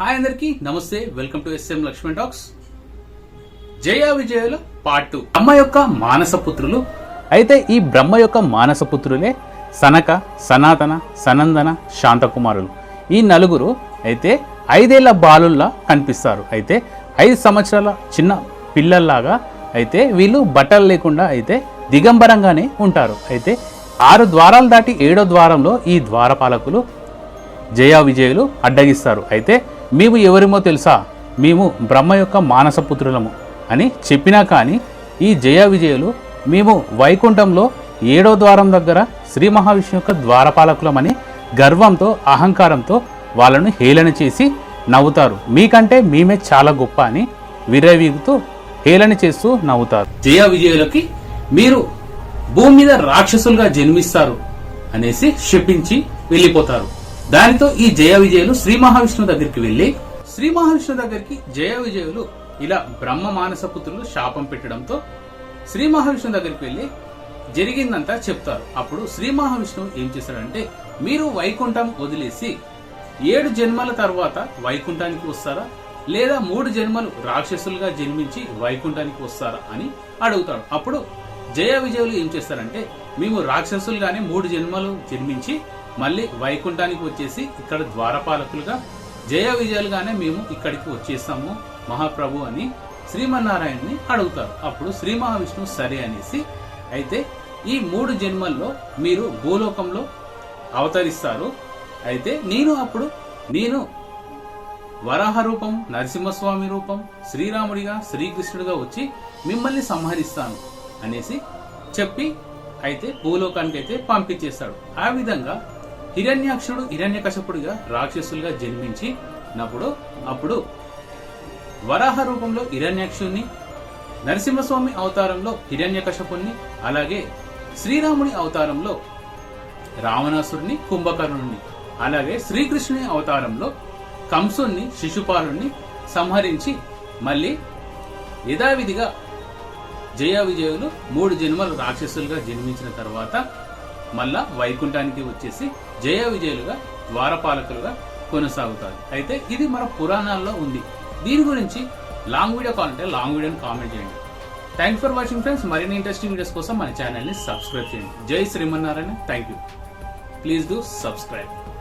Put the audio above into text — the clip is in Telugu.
హాయ్ అందరికి నమస్తే welcome to SM Lakshman talks. Jaya విజయుల part two. Brahma యొక్క మానస పుత్రులు. అయితే ఈ బ్రహ్మ యొక్క మానస పుత్రులే సనక సనాతన సనందన శాంతకుమారులు. ఈ నలుగురు అయితే ఐదేళ్ళ బాలుల్లా కనిపిస్తారు. అయితే ఐదు సంవత్సరాల చిన్న పిల్లల్లాగా అయితే వీళ్ళు బట్టలు లేకుండా అయితే దిగంబరంగానే ఉంటారు. అయితే ఆరు ద్వారాలు దాటి ఏడో ద్వారంలో ఈ ద్వారపాలకులు జయ విజయులు అడ్డగిస్తారు. అయితే మేము ఎవరిమో తెలుసా? మేము బ్రహ్మ యొక్క మానసపుత్రులము అని చెప్పినా కానీ ఈ జయ విజయులు మేము వైకుంఠంలో ఏడో ద్వారం దగ్గర శ్రీ మహావిష్ణు యొక్క ద్వారపాలకులమని గర్వంతో అహంకారంతో వాళ్ళను హేళన చేసి నవ్వుతారు. మీకంటే మేమే చాలా గొప్ప అని విరవీగుతూ హేళన చేస్తూ నవ్వుతారు. జయ విజయులకి మీరు భూమి మీద రాక్షసులుగా జన్మిస్తారు అనేసి శపించి వెళ్ళిపోతారు. దానితో ఈ జయ విజయులు శ్రీ మహావిష్ణు దగ్గరికి వెళ్ళి శ్రీ మహావిష్ణు దగ్గరికి జయ విజయులు ఇలా బ్రహ్మ మానస పుత్రులు శాపం పెట్టడంతో శ్రీ మహావిష్ణు దగ్గరికి వెళ్ళి జరిగిందంతా చెప్తారు. అప్పుడు శ్రీ మహావిష్ణువు ఏం చేశాడంటే మీరు వైకుంఠం వదిలేసి ఏడు జన్మల తర్వాత వైకుంఠానికి వస్తారా? లేదా మూడు జన్మలు రాక్షసులుగా జన్మించి వైకుంఠానికి వస్తారా అని అడుగుతాడు. అప్పుడు జయ విజయులు ఏం చేస్తారంటే మేము రాక్షసులుగానే మూడు జన్మలు జన్మించి మళ్ళీ వైకుంఠానికి వచ్చేసి ఇక్కడ ద్వారపాలకులుగా జయ విజయాలుగానే మేము ఇక్కడికి వచ్చేస్తాము మహాప్రభు అని శ్రీమన్నారాయణని అడుగుతారు. అప్పుడు శ్రీ మహావిష్ణువు సరే అనేసి అయితే ఈ మూడు జన్మల్లో మీరు భూలోకంలో అవతరిస్తారు. అయితే నేను అప్పుడు నేను వరాహ రూపం నరసింహస్వామి రూపం శ్రీరాముడిగా శ్రీకృష్ణుడిగా వచ్చి మిమ్మల్ని సంహరిస్తాను అనేసి చెప్పి అయితే భూలోకానికి అయితే పంపించేస్తాడు ఆ విధంగా హిరణ్యాక్షుడు హిరణ్యకశపుడిగా రాక్షసులుగా జన్మించి నప్పుడు అప్పుడు వరాహ రూపంలో హిరణ్యాక్షుణ్ణి నరసింహస్వామి అవతారంలో హిరణ్యకశపుణ్ణి అలాగే శ్రీరాముని అవతారంలో రావణాసురుని కుంభకర్ణుణ్ణి అలాగే శ్రీకృష్ణుని అవతారంలో కంసుణ్ణి శిశుపాలుణ్ణి సంహరించి మళ్ళీ యథావిధిగా జయ విజయులు మూడు జన్మలు రాక్షసులుగా జన్మించిన తర్వాత మళ్ళా వైకుంఠానికి వచ్చేసి జయ విజయులుగా ద్వారపాలకులుగా కొనసాగుతారు. అయితే ఇది మన పురాణాల్లో ఉంది. దీని గురించి లాంగ్ వీడియో కావాలంటే లాంగ్ వీడియోని కామెంట్ చేయండి. థ్యాంక్ ఫర్ వాచింగ్ ఫ్రెండ్స్ మరిన్ని ఇంట్రెస్టింగ్ వీడియోస్ కోసం మన ఛానల్ని సబ్స్క్రైబ్ చేయండి. జై Srimannarayana. Thank you please do subscribe